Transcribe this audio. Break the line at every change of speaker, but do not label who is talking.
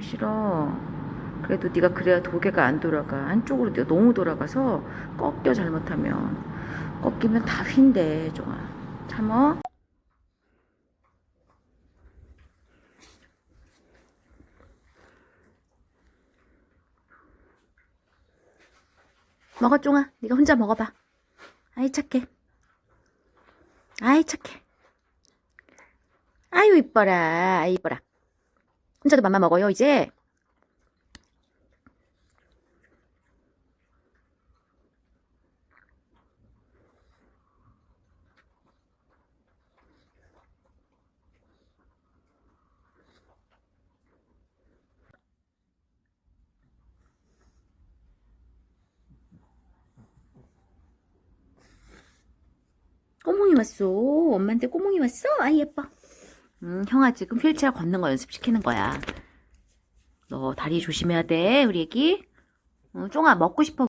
싫어. 그래도 네가 그래야 도개가 안 돌아가. 한쪽으로 네가 너무 돌아가서 꺾여 잘못하면. 꺾이면 다 휜대, 종아. 참어. 먹어, 종아. 네가 혼자 먹어봐. 아이, 착해. 아이, 착해. 아유, 이뻐라. 아이, 이뻐라. 혼자도 맘마 먹어요, 이제. 꼬몽이 왔어. 엄마한테 꼬몽이 왔어? 아이, 예뻐. 음, 형아 지금 휠체어 걷는 거 연습시키는 거야. 너 다리 조심해야 돼, 우리 애기. 어, 쫑아, 먹고 싶어.